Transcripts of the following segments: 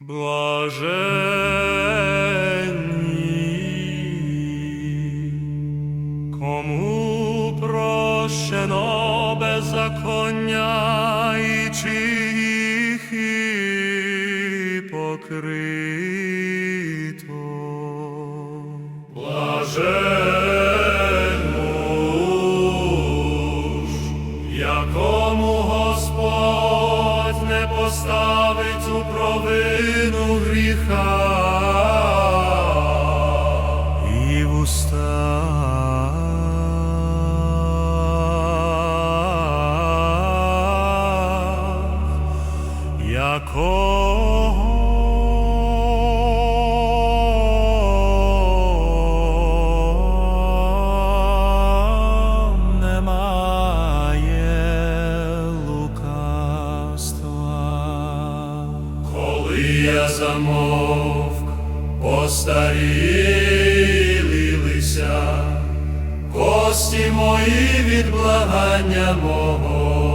Блаженні, кому прощено беззаконня і чиїхи покрито. Блаженмуж, не поставить провину гріха. І в устах, якого замовк, постарілися, кості мої від благання мого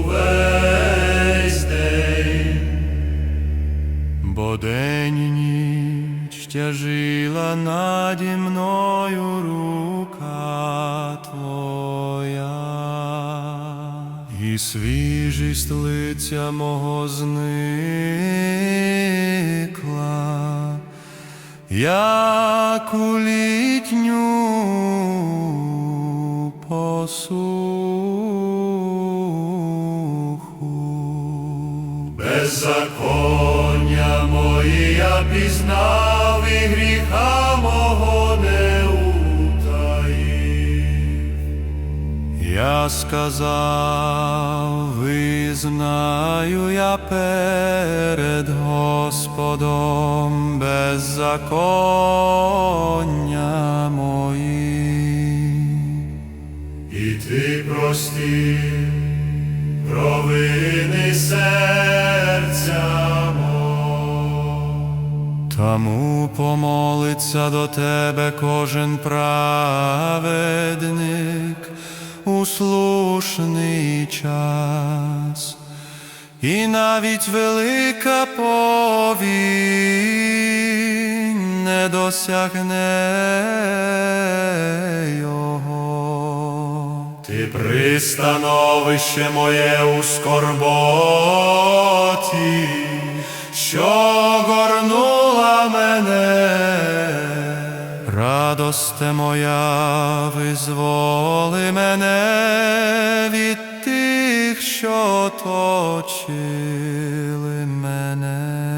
увесь день. Бо і ніч тяжила наді мною рука Твоя, і свіжість лиця мого зникла, як у літню посуху. Беззаконня мої я пізнав і гріха Я сказав, визнаю я перед Господом беззаконня мої. І ти простив провини серця. Тому помолиться до тебе кожен праведник у слушний час, і навіть велика повінь не досягне його. Ти пристановище моє у скорботі, радосте моя, визволи мене від тих, що точить